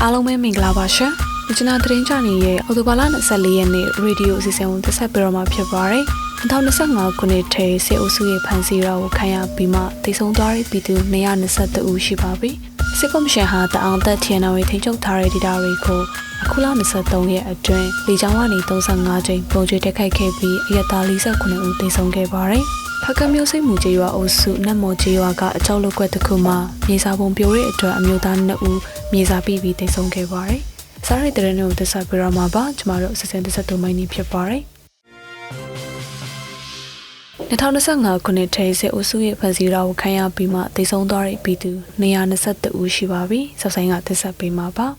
အားလုံးပဲမင်္ဂလာပါရှင်။မြချနာသတင်းကြနေရဲ့အော်တိုဘာလ24ရက်နေ့ရေဒီယိုအစီအစဉ်ကိုတက်ဆက်ပြတော့မှာဖြစ်ပါတယ်။2025ခုနှစ်ထဲစေအုပ်စုရဲ့ဖန်စီရာကိုခံရပြီးမှတည်ဆုံသွားတဲ့ပြည်သူ222ဦးရှိပါပြီ။ စစ်ကော်မရှင်ဟာတအောင်သက်ထီယနာဝေထိန်းချုပ်ထားတဲ့ဒေတာတွေကိုအခုလ23ရက်အတွင်းလေကြောင်းကနေ35ကြိမ်ပုံကျွေတက်ခိုက်ခဲ့ပြီးအရတာ49ဦးတည်ဆုံခဲ့ပါတယ်။ဖကမျိုးစိတ်မူကျေးရွာအုပ်စုနတ်မော်ကျေးရွာကအကြောက်လုတ်ကွက်တစ်ခုမှာမြေစာပုံပြိုတဲ့အတွက်အမျိုးသား2ဦးမြေစာပြီးပြီးတည်ဆုံခဲ့ပါတယ်။စားရတဲ့တဲ့နေ့ကိုတက်ဆက်ပြရမှာပါကျမတို့အစစင်တက်ဆက်တို့မိုင်းနေဖြစ်ပါတယ်။ 2025ခုနှစ်ထဲစစ်အုပ်စုရဲ့ဖန်စီရာကိုခံရပြီးမှတည်ဆုံသွားတဲ့ပြည်သူ222ဦးရှိပါပြီ။ဆောက်ဆိုင်ကတက်ဆက်ပေးမှာပါ။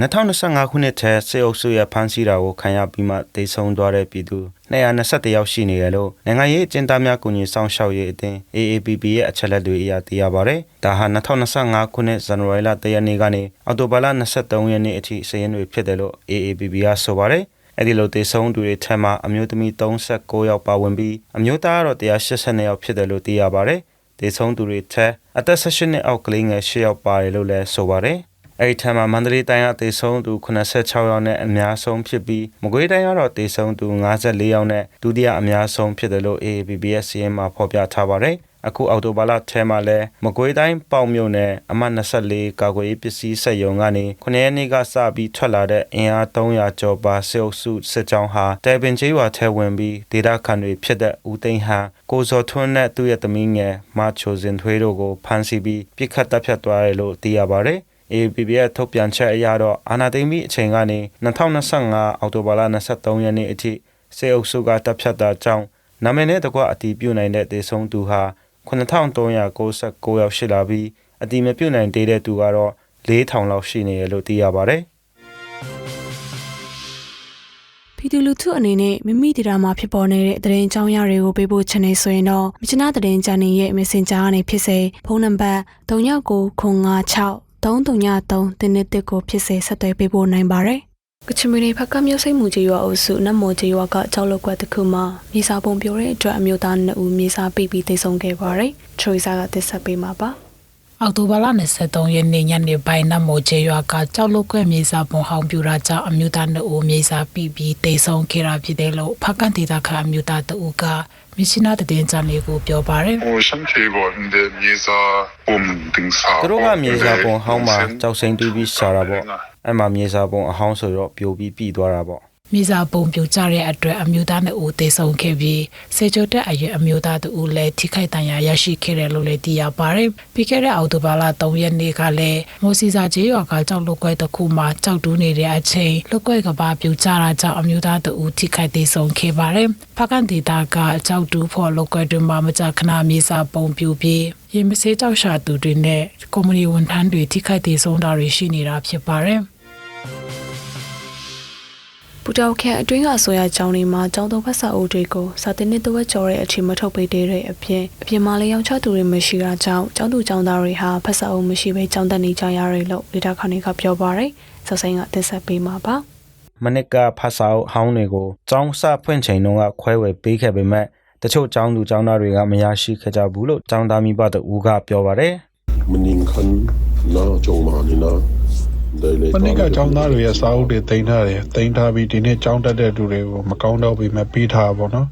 2025ခုနှစ်ထဲစေအုပ်စုရဲ့ဖမ်းဆီးတာကိုခံရပြီးမှတိတ်ဆုံးသွားတဲ့ပြည်သူ221ယောက်ရှိနေရလို့နိုင်ငံရေးအကျဉ်းသားများကူညီဆောင်ရှောက်ရေးအသင်း AAPP ရဲ့အချက်လက်တွေအရသိရပါတယ်။ဒါဟာ2025ခုနှစ်ဇန်နဝါရီလ3ရက်နေ့ကနေအောက်တိုဘာလ23ရက်နေ့အထိစည်ရင်းတွေဖြစ်တယ်လို့ AAPP ကဆိုပါတယ်။ အဲ့ဒီလိုတေဆုံးသူတွေထက်မှအမျိုးသမီး39ယောက်ပါဝင်ပြီးအမျိုးသားကတော့182ယောက်ဖြစ်တယ်လို့သိရပါတယ်။တေဆုံးသူတွေထက်အသက်18နှစ်အောက်ကလေးငယ်10ယောက်ပါတယ်လို့လည်းဆိုပါတယ်။အဲ့ဒီထက်မှာမန္တလေးတိုင်းကတေဆုံးသူ86ယောက်နဲ့အများဆုံးဖြစ်ပြီးမကွေးတိုင်းကတော့တေဆုံးသူ54ယောက်နဲ့ဒုတိယအများဆုံးဖြစ်တယ်လို့ AAPP ရဲ့စီးရင်မှာဖော်ပြထားပါတယ်။ အခုအောက်တိုဘာလထဲမှာလဲမကွေးတိုင်းပေါင်မြို့နယ်အမှတ်24ကာကွယ်ရေးပစ္စည်းစက်ရုံကနေ9ရက်နေ့ကစပြီးထွက်လာတဲ့အင်အား300ကျော်ပါစေအုပ်စုစစ်ကြောင်းဟာတဲပင်ချေးရွာထဲဝင်ပြီးဒေတာခန်တွေဖြစ်တဲ့ဦးသိန်းဟန်ကိုစောထွန်းနဲ့သူ့ရဲ့သမီးငယ်မချိုစင်ထွေးတို့ကိုဖမ်းဆီးပြီးပြစ်ခတ်တပ်ဖြတ်သွားတယ်လို့သိရပါတယ်။ APP ရဲ့ထုတ်ပြန်ချက်အရတော့အာနာသိမ့်ပြီးအချိန်ကနေ2025အောက်တိုဘာလ23ရက်နေ့အထိစေအုပ်စုကတပ်ဖြတ်တာကြောင့်နာမည်နဲ့တကွအတီးပြုတ်နိုင်တဲ့ဒေဆုံးသူဟာ 9396ယောက်ရှိလာပြီးအတီးမပြုတ်နိုင်သေးတဲ့သူကတော့4000လောက်ရှိနေရလို့သိရပါတယ်ပြည်သူလူထုအနေနဲ့မိမိဒေတာမှာဖြစ်ပေါ်နေတဲ့သတင်းအကြောင်းအရာတွေကိုပေးဖို့ချင်နေဆိုရင်တော့မြချနာသတင်းချန်နယ်ရဲ့ Messenger ကနေဖြစ်စေဖုန်းနံပါတ်39956333တင်းတစ်ကိုဖြစ်စေဆက်သွယ်ပေးဖို့နိုင်ပါတယ်။ ကချင်ပြည်နယ်ဖက်ကမြို့စိတ်မှုကြီးရွာအုပ်စုနတ်မောကြီးရွာကကြောက်လောက်ကွက်တစ်ခုမှာမြေစာပုံပြိုတဲ့အတွက်အမျိုးသား2ဦးမြေစာပိပြီးတိတ်ဆုံးခဲ့ပါတယ်။ထရိုက်စာကတက်ဆက်ပေးမှာပါ။အောက်တိုဘာလ23ရက်နေ့ညနေပိုင်းနမိုချေရွာကကြောက်လုတ်ခွဲမြေစာပုံဟောင်းပြူရာကြောင့်အမျိုးသားနှုတ်ဦးမြေစာပြပြီးတိတ်ဆုံးခဲ့တာဖြစ်တယ်လို့ဖကန်ဒေတာခအမျိုးသားတဦးကမြရှင်နာတဲ့တင်ချန်လေးကိုပြောပါတယ်။ဟိုရှမ်းချေပေါ်တဲ့မြေစာပုံတင်စာတို့ကမြေစာပုံဟောင်းမှာကြောက်စိန်တူးပြီးရှာတာပေါ့ အဲ့မှာမြေစာပုံအဟောင်းဆိုတော့ပြိုပြီးပြီးသွားတာပေါ့မြေစာပုံပြူကြတဲ့အတွက်အမျိုးသားနှုတ်တိတ်ဆုံးခဲ့ပြီးစေချိုတက်အရွယ်အမျိုးသားတဦးလည်းထိခိုက်ဒဏ်ရာရရှိခဲ့တယ်လို့လည်းသိရပါတယ်ပြီးခဲ့တဲ့အောက်တိုဘာလ3ရက်နေ့ကလည်းမိုးစီစာကျေးရွာကကြောက်လုတ်ကွဲတစ်ခုမှာကြောက်တူးနေတဲ့အချိန်လုတ်ကွဲကဘာပြူကြတာကြောင့်အမျိုးသားတဦးထိခိုက်သေးဆုံးခဲ့ပါတယ်ဖကန်ဒေတာကကြောက်တူးဖို့လုတ်ကွဲတွင်မှာမကြခဏမြေစာပုံပြူပြီး ရင်မစေးကြောက်ရှာသူတွေနဲ့ကွန်မြူနီဝန်ထမ်းတွေထိခိုက်သေးဆုံးတာတွေရှိနေတာဖြစ်ပါတယ်ပူတောက်ခန့်အတွင်းကဆိုရကျောင်းတွေမှာကျောင်းသုံးဖက်စာအုပ်တွေကိုစာတင်နှစ်တဝက်ကျော်တဲ့အချိန်မထုတ်ပေးသေးတဲ့အပြင်အပြင်မှာလည်းရောင်ချသူတွေမရှိတာကြောင့်ကျောင်းသူကျောင်းသားတွေဟာဖက်စာအုပ်မရှိဘဲကျောင်းတက်နေကြရတယ်လို့ဒေတာခန်တွေကပြောပါရယ်ဆောက်ဆိုင်ကတင်ဆက်ပေးမှာပါမနစ်ကဖတ်စာအုပ်ဟောင်းတွေကိုကျောင်းစဖွင့်ချိန်တုန်းကခွဲဝေပေးခဲ့ပေမဲ့ တချို့ကျောင်းသူကျောင်းသားတွေကမရရှိခဲ့ကြဘူးလို့ကျောင်းသားမိဘတို့ဦးကပြောပါတယ်မနင်ခန်နာကြုံမာနီနာဒိုင်လေမနေ့ကကျောင်းသားတွေရဲ့စာအုပ်တွေတင်ထားတယ်တင်ထားပြီးဒီနေ့ကျောင်းတက်တဲ့သူတွေကိုမကောင်းတော့ပြီမဲ့ပြီးထားပါဘောနော်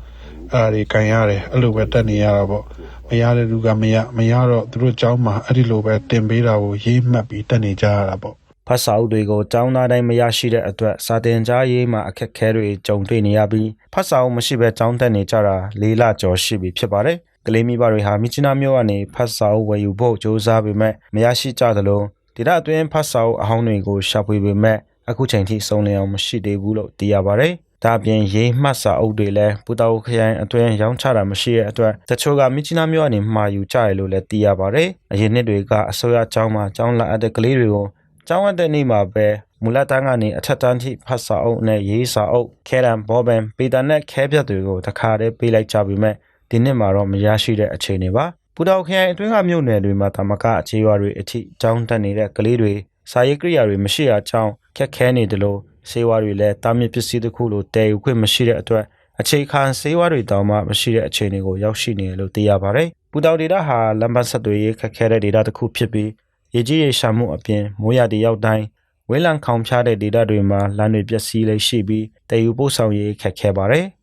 အဲ့ဒါတွေကန်ရတယ်အဲ့လိုပဲတက်နေရတာပေါ့မရတဲ့လူကမရမရတော့သူတို့ကျောင်းမှာအဲ့ဒီလိုပဲတင်ပေးတာကိုရေးမှတ်ပြီးတက်နေကြရတာပေါ့ ဖတ်စာအုပ်တွေကိုကျောင်းသားတိုင်းမရရှိတဲ့အတွက်စာတင်ကြားရေးမှာအခက်အခဲတွေကြုံတွေ့နေရပြီးဖတ်စာအုပ်မရှိဘဲကျောင်းတက်နေကြတာ၄လကျော်ရှိပြီဖြစ်ပါတယ်ကလေးမိဘတွေဟာမြစ်ချနာမျိုးကနေဖတ်စာအုပ်ဝယ်ယူဖို့ကြိုးစားပေမဲ့မရရှိကြသလိုဒေတာအတွင်းဖတ်စာအုပ်အဟောင်းတွေကိုရှာဖွေပေမဲ့အခုချိန်ထိစုံလင်အောင်မရှိသေးဘူးလို့သိရပါတယ်ဒါအပြင်ရေးမှတ်စာအုပ်တွေလည်းပူတာအိုခရိုင်အတွင်းရောင်းချတာမရှိတဲ့အတွက်တချို့ကမြစ်ချနာမျိုးကနေမှာယူကြတယ်လို့လည်းသိရပါတယ်။အရင်နှစ်တွေကအစိုးရကျောင်းမှာကျောင်းလာအပ်တဲ့ကလေးတွေကို ကျောင်းအပ်တဲ့နေ့မှာပဲမူလတန်းကနေအထက်တန်းထိဖတ်စာအုပ်နဲ့ရေးစာအုပ်ခဲတံဘောပင်ပေတာနဲ့ခဲပြတ်တွေကိုတခါတည်းပေးလိုက်ကြပြီမဲ့ဒီနှစ်မှာတော့မရရှိတဲ့အခြေအနေပါ။ပူတာအိုခရိုင်အတွင်းကမြို့နယ်တွေမှာတမကအခြေရွာတွေအထိကျောင်းတက်နေတဲ့ကလေးတွေစာရေးကိရိယာတွေမရှိတာကြောင့်ခက်ခဲနေတယ်လို့ဆေးဝါးတွေလည်းတာမြင့်ပစ္စည်းတစ်ခုလိုတည်ယူခွင့်မရှိတဲ့အတွက်အခြေခံဆေးဝါးတွေတောင်မှမရှိတဲ့အခြေအနေကိုရောက်ရှိနေတယ်လို့သိရပါတယ်။ပူတောင်ဒေတာဟာလမ်းပန်းဆက်သွယ်ရေးခက်ခဲတဲ့ဒေတာတစ်ခုဖြစ်ပြီး ရေကြီးရေရှာမှုအပြင်မိုးရတဲ့ရောက်တိုင်းဝေးလံခေါင်ဖျားတဲ့ဒေတာတွေမှာလမ်းတွေပျက်စီးလေးရှိပြီးတည်ယူပို့ဆောင်ရေးခက်ခဲပါတယ်။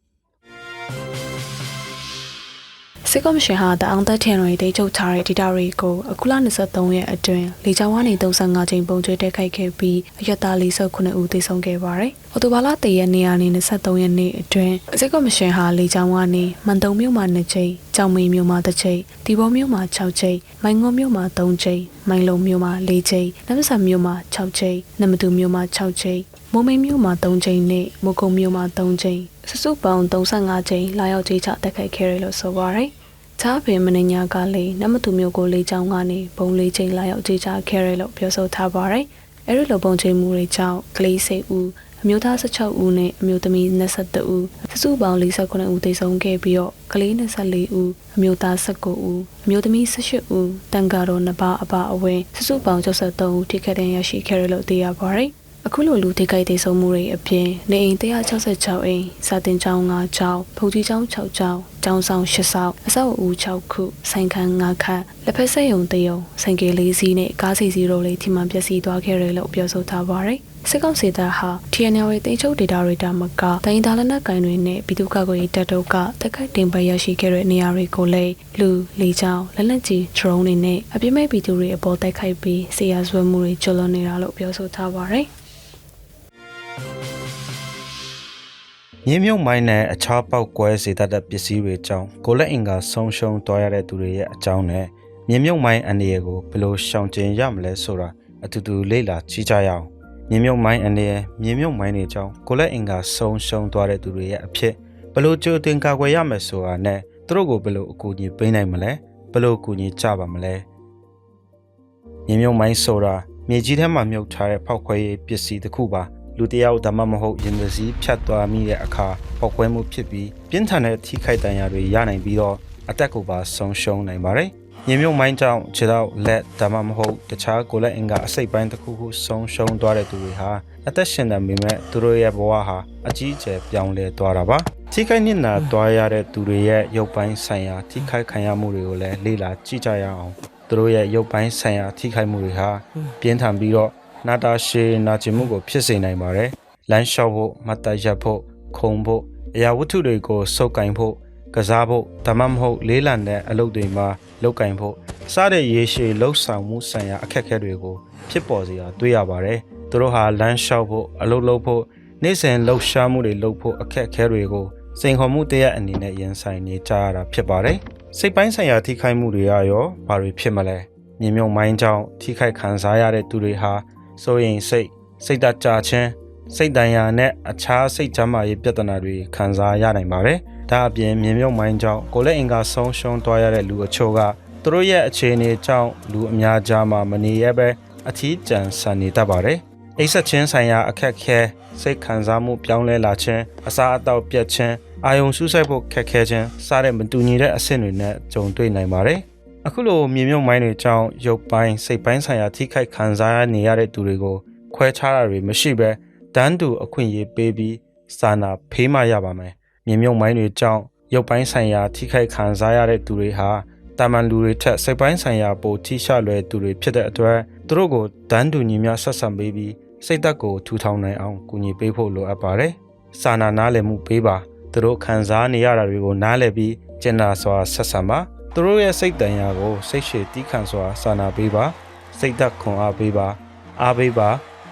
စစ်ကော်မရှင်ဟာတအောင်သက်ထင်တွေတိတ်ချုပ်ထားတဲ့ဒေတာတွေကိုအခုလ23ရက်အတွင်းလေကြောင်းကနေ35ကြိမ်ပုံကျွေးတက်ခိုက်ခဲ့ပြီးအရက်သား49ဦးသေဆုံးခဲ့ပါတယ်။အော်တိုဘာလ3ရက်နေ့ကနေ23ရက်နေ့အတွင်းစစ်ကော်မရှင်ဟာလေကြောင်းကနေမန်တုံမြို့မှာ2ကြိမ်၊ကြောင်မီမြို့မှာ1ကြိမ်၊ဒီဘောမြို့မှာ6ကြိမ်၊မိုင်ငုံမြို့မှာ3ကြိမ်၊မိုင်လုံမြို့မှာ4ကြိမ်၊နမဆန်မြို့မှာ6ကြိမ်၊နမတူမြို့မှာ6ကြိမ်၊ မိုးမိန်မြို့မှာ3ကြိမ်နဲ့မိုးကုံမြို့မှာ3ကြိမ်စုစုပေါင်း35ကြိမ်လာရောက်ကြေးချတက်ခိုက်ခဲ့တယ်လို့ဆိုပါရယ်။ချားပင်မင်းညာကလေးနမတူမျိုးကိုလေးချောင်းကနေဘုံလေးချိန်လာရောက်ကြေးချခဲ့ရလို့ပြောဆိုထားပါရယ်။အဲဒီလိုပုံချိန်မှုတွေကြောင့်ကလေးစိတ်ဦးအမျိုးသား16ဦးနဲ့အမျိုးသမီး22ဦးစုစုပေါင်း49ဦးသေဆုံးခဲ့ပြီးတော့ကလေး24ဦးအမျိုးသား19ဦးအမျိုးသမီး18ဦးတန်ကာတော်2ပါးအပါအဝင်စုစုပေါင်း63ဦးထိခိုက်ဒဏ်ရာရှိခဲ့ရလို့သိရပါရယ်။ အခုလိုလူထိခိုက်ဒေဆုံးမှုတွေအပြင်နေအိမ်166အိမ်စာတင်ကျောင်း9ကျောင်းဖုန်ကြီးကျောင်း6ကျောင်းကျောင်းဆောင်8ဆောင်အဆောက်အဦ6ခုဆိုင်ခန်း9ခန်းလက်ဖက်ဆက်ယုံတယုံဆိုင်ကယ်၄စီးနဲ့ကားစီစီတို့လေးထိမှန်ပျက်စီးသွားခဲ့တယ်လို့ပြောဆိုထားပါရယ်စစ်ကောင်စီတပ်ဟာ TNL ရဲ့တင်ချုပ်ဒေတာတွေတာမကတိုင်းဒါလနက်ကိုင်တွေနဲ့ပြည်သူ့ကာကွယ်ရေးတပ်တို့ကတက်ခိုက်တင်ပရရှိခဲ့တဲ့နေရာတွေကိုလည်းလူလေကြောင်းလက်လက်ကြီး drone တွေနဲ့အပြစ်မဲ့ပြည်သူတွေအပေါ်တိုက်ခိုက်ပြီးဆေးရဆွဲမှုတွေကျွလွန်နေတာလို့ပြောဆိုထားပါရယ် မြင်းမြုပ်မိုင်းနဲ့အခြားပောက်ကွဲစေတတ်တဲ့ပစ္စည်းတွေကြောင့်ကိုလက်အင်ကဆုံးရှုံးသွားရတဲ့သူတွေရဲ့အကြောင်းနဲ့မြင်းမြုပ်မိုင်းအနေရကိုဘယ်လိုရှောင်ကျဉ်ရမလဲဆိုတာအတူတူလေ့လာကြည့်ကြရအောင်မြင်းမြုပ်မိုင်းအနေရမြင်းမြုပ်မိုင်းတွေကြောင့်ကိုလက်အင်ကဆုံးရှုံးသွားတဲ့သူတွေရဲ့အဖြစ်ဘယ်လိုကြိုတင်ကာကွယ်ရမယ်ဆိုတာနဲ့သူတို့ကိုဘယ်လိုအကူအညီပေးနိုင်မလဲဘယ်လိုအကူအညီကြပါမလဲမြင်းမြုပ်မိုင်းဆိုတာမြေကြီးထဲမှာမြုပ်ထားတဲ့ဖောက်ခွဲရေးပစ္စည်းတစ်ခုပါ လူတယောက်ဒါမှမဟုတ်ရင်သစည်းဖြတ်သွားမိတဲ့အခါပောက်ကွဲမှုဖြစ်ပြီးပြင်းထန်တဲ့ထိခိုက်ဒဏ်ရာတွေရနိုင်ပြီးတော့အသက်ကိုပါဆုံးရှုံးနိုင်ပါတယ်။ညင်မြုပ်မိုင်းကြောင့်ခြေထောက်လက်ဒါမှမဟုတ်တခြားကိုယ်လက်အင်ကအစိတ်ပိုင်းတစ်ခုခုဆုံးရှုံးသွားတဲ့သူတွေဟာအသက်ရှင်နေပေမဲ့သူတို့ရဲ့ဘဝဟာအကြီးအကျယ်ပြောင်းလဲသွားတာပါ။ထိခိုက်နစ်နာသွားရတဲ့သူတွေရဲ့ရုပ်ပိုင်းဆိုင်ရာထိခိုက်ခံရမှုတွေကိုလည်းလေ့လာကြည့်ကြရအောင်။သူတို့ရဲ့ရုပ်ပိုင်းဆိုင်ရာထိခိုက်မှုတွေဟာပြင်းထန်ပြီးတော့ နာတာရှည်နာကျင်မှုကိုဖြစ်စေနိုင်ပါတယ်။လမ်းလျှောက်ဖို့မတ်တရက်ဖို့ခုံဖို့အရာဝတ္ထုတွေကိုစုပ်ကင်ဖို့ကစားဖို့ဒါမှမဟုတ်လေးလံတဲ့အလုပ်တွေမှာလုပ်ကင်ဖို့စတဲ့ရေရှည်လှုပ်ဆောင်မှုဆိုင်ရာအခက်အခဲတွေကိုဖြစ်ပေါ်စေတာတွေ့ရပါတယ်။သူတို့ဟာလမ်းလျှောက်ဖို့အလုပ်လုပ်ဖို့နေ့စဉ်လှုပ်ရှားမှုတွေလုပ်ဖို့အခက်အခဲတွေကိုစိန်ခေါ်မှုတရက်အနေနဲ့ရင်ဆိုင်နေကြရတာဖြစ်ပါတယ်။စိတ်ပိုင်းဆိုင်ရာထိခိုက်မှုတွေရောဘာတွေဖြစ်မလဲ။မြေမြုံမိုင်းကြောင့်ထိခိုက်ခံစားရတဲ့သူတွေဟာ စိုးရိမ်စိတ်စိတ်ဓာတ်ကြခြင်းစိတ်တန်ရာနဲ့အခြားစိတ်ချမ်းသာရေးပြဿနာတွေခံစားရနိုင်ပါတယ်။ဒါအပြင်မြင်မြုပ်မိုင်းကြောင့်ကိုလက်အင်ကဆုံးရှုံးသွားရတဲ့လူအချို့ကသူတို့ရဲ့အခြေအနေကြောင့်လူအများကြားမှာမနေရပဲအထီးကျန်ဆန်နေတတ်ပါတယ်။အိပ်ဆက်ခြင်းဆိုင်ရာအခက်ခဲစိတ်ခံစားမှုပြောင်းလဲလာခြင်းအစာအသောက်ပြတ်ခြင်းအာယုံစူးစိုက်ဖို့ခက်ခဲခြင်းစတဲ့မတူညီတဲ့အဆင့်တွေနဲ့ကြုံတွေ့နိုင်ပါတယ်။ အခုလိုမြေမြုပ်မိုင်းတွေကြောင့်ရုပ်ပိုင်းစိတ်ပိုင်းဆိုင်ရာထိခိုက်ခံစားနေရတဲ့သူတွေကိုခွဲခြားတာတွေမရှိဘဲတန်းတူအခွင့်အရေးပေးပြီးစာနာဖေးမှရပါမယ်။မြေမြုပ်မိုင်းတွေကြောင့်ရုပ်ပိုင်းဆိုင်ရာထိခိုက်ခံစားရတဲ့သူတွေဟာတာမန်လူတွေထက်စိတ်ပိုင်းဆိုင်ရာပိုထိရှလွယ်သူတွေဖြစ်တဲ့အတွက်သူတို့ကိုတန်းတူညီမျှဆက်ဆံပေးပြီးစိတ်သက်ကိုထူထောင်နိုင်အောင်ကူညီပေးဖို့လိုအပ်ပါတယ်။စာနာနားလည်မှုပေးပါသူတို့ခံစားနေရတာတွေကိုနားလည်ပြီးကျင်နာစွာဆက်ဆံပါ သူတို့ရဲ့စိတ်တန်ရာကိုစိတ်ရှည်တီးခံစွာစာနာပေးပါစိတ်သက်ခွန်အားပေးပါ အားပေးပါ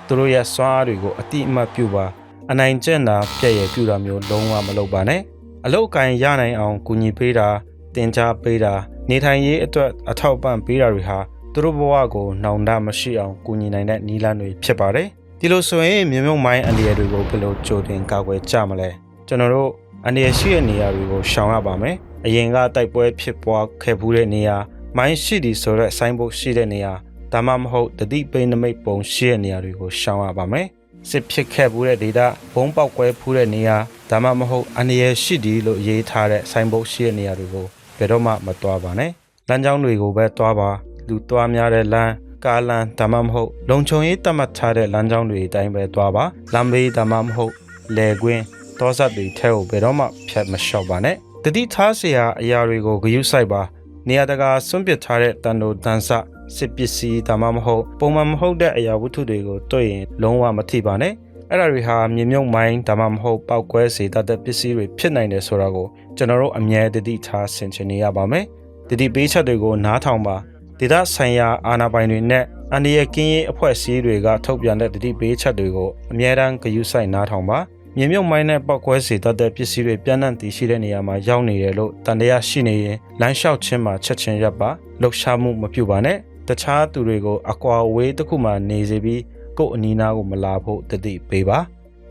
သူတို့ရဲ့စွမ်းအားတွေကိုအတိအမှတ်ပြုပါအနိုင်ကျင့်တာပြည့်ရပြုတာမျိုးလုံးဝမလုပ်ပါနဲ့အလောက်ကန်ရနိုင်အောင်ကူညီပေးတာတင် जा ပေးတာနေထိုင်ရေးအတွက်အထောက်ပံ့ပေးတာတွေဟာသူတို့ဘဝကိုနှောင်တမရှိအောင်ကူညီနိုင်တဲ့နည်းလမ်းတွေဖြစ်ပါတယ်ဒီလိုဆိုရင်မြေမြုံမိုင်းအန္တရာယ်တွေကိုဘယ်လိုကြိုတင်ကာကွယ်ကြမလဲကျွန်တော်တို့ အန္တရာယ်ရှိတဲ့နေရာတွေကိုရှောင်ရပါမယ်အရင်ကတိုက်ပွဲဖြစ်ပွားခဲ့မှုတဲ့နေရာမိုင်းရှိသည်ဆိုတဲ့ဆိုင်းဘုတ်ရှိတဲ့နေရာဒါမှမဟုတ်တတိပိနမိတ်ပုံရှိတဲ့နေရာတွေကိုရှောင်ရပါမယ်စစ်ဖြစ်ခဲ့မှုတဲ့ဒေတာဘုံပေါက်ကွဲဖူးတဲ့နေရာဒါမှမဟုတ်အန္တရာယ်ရှိသည်လို့ရေးထားတဲ့ဆိုင်းဘုတ်ရှိတဲ့နေရာတွေကိုဘယ်တော့မှမတွားပါနဲ့လမ်းကြောင်းတွေကိုပဲတွားပါလူတွားများတဲ့လမ်းကားလမ်းဒါမှမဟုတ်လုံခြုံရေးတတ်မှတ်ထားတဲ့လမ်းကြောင်းတွေအတိုင်းပဲတွားပါလမ်းဘေးဒါမှမဟုတ်လေကွင်း ဒေါသတွေထဲကိုဘယ်တော့မှဖြတ်မလျှော့ပါနဲ့တတိထားစရာအရာတွေကိုဂရုစိုက်ပါနေရာတကာစွန့်ပစ်ထားတဲ့တန်တို့တန်ဆစစ်ပစ္စည်းဒါမှမဟုတ်ပုံမှန်မဟုတ်တဲ့အရာဝတ္ထုတွေကိုတွေ့ရင်လုံးဝမထိပါနဲ့အဲ့ဒါတွေဟာမြေမြုပ်မိုင်းဒါမှမဟုတ်ပောက်ကွဲစေတတ်တဲ့ပစ္စည်းတွေဖြစ်နိုင်တယ်ဆိုတာကိုကျွန်တော်တို့အမြဲတတိထားဆင်ခြင်နေရပါမယ်တတိပေးချက်တွေကိုနားထောင်ပါဒေသဆိုင်ရာအာဏာပိုင်တွေနဲ့အန္တရာယ်ကင်းရေးအဖွဲ့အစည်းတွေကထုတ်ပြန်တဲ့တတိပေးချက်တွေကိုအမြဲတမ်းဂရုစိုက်နားထောင်ပါ မြေမြုပ်မိုင်းနဲ့ပောက်ကွဲစေတတ်တဲ့ပစ္စည်းတွေပြန့်နှံ့တည်ရှိတဲ့နေရာမှာရောက်နေတယ်လို့တန်တရားရှိနေရင်လမ်းလျှောက်ခြင်းမှာချက်ချင်းရပ်ပါလှုပ်ရှားမှုမပြုပါနဲ့တခြားသူတွေကိုအကွာအဝေးတစ်ခုမှနေစေပြီးကိုယ့်အနီးနားကိုမလာဖို့တတိပေးပါ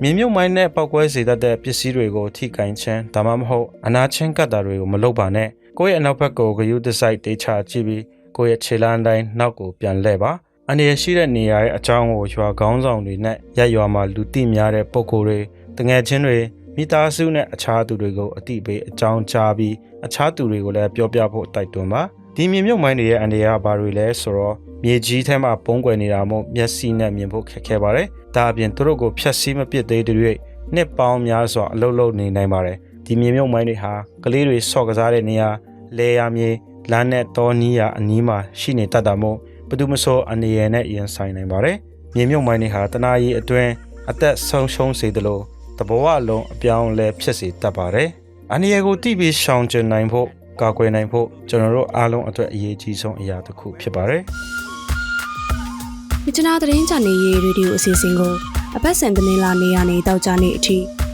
မြေမြုပ်မိုင်းနဲ့ပောက်ကွဲစေတတ်တဲ့ပစ္စည်းတွေကိုထိကင်ခြင်းဒါမှမဟုတ်အနာချင်းကတ်တာတွေကိုမလုပ်ပါနဲ့ကိုယ့်ရဲ့အနောက်ဘက်ကိုဂယုတစိုက်တေချာကြည့်ပြီးကိုယ့်ရဲ့ခြေလမ်းတိုင်းနောက်ကိုပြန်လှည့်ပါအနေရရှိတဲ့နေရာရဲ့အကြောင်းကိုရွာကောင်းဆောင်တွေနဲ့ရက်ရွာမှာလူသိများတဲ့ပုံကိုယ်တွေ တငယ်ချင်းတွေမိသားစုနဲ့အခြားသူတွေကိုအတိပေးအကြောင်းကြားပြီးအခြားသူတွေကိုလည်းပြောပြဖို့တိုက်တွန်းပါဒီမြေမြုပ်မိုင်းတွေရဲ့အနေရဘာတွေလဲဆိုတော့မြေကြီးထဲမှာပုံကွယ်နေတာမို့မျက်စိနဲ့မြင်ဖို့ခက်ခဲပါတယ်ဒါအပြင်သူတို့ကိုဖျက်ဆီးမပစ်သေးတဲ့၍နှစ်ပေါင်းများစွာအလုပ်လုပ်နေနိုင်ပါတယ်ဒီမြေမြုပ်မိုင်းတွေဟာကလေးတွေဆော့ကစားတဲ့နေရာလေယာမြေလမ်းနဲ့တောနီးရာအနီးမှာရှိနေတတ်တာမို့ဘယ်သူမဆိုအနေရနဲ့ရင်ဆိုင်နိုင်ပါတယ်မြေမြုပ်မိုင်းတွေဟာတနာရီအတွင်းအသက်ဆုံးရှုံးစေသလို တဘောအလုံးအပြောင်းအလဲဖြစ်စေတတ်ပါတယ်အန္တရာယ်ကိုတိပြီးရှောင်ကျဉ်နိုင်ဖို့ကာကွယ်နိုင်ဖို့ကျွန်တော်တို့အားလုံးအတွက်အရေးကြီးဆုံးအရာတစ်ခုဖြစ်ပါတယ်။။မြစ်နာသတင်းချန်နယ်ရေးရေဒီယိုအစီအစဉ်ကိုအပတ်စဉ်သတင်းလာနေရနေတောက်ကြနေအထိည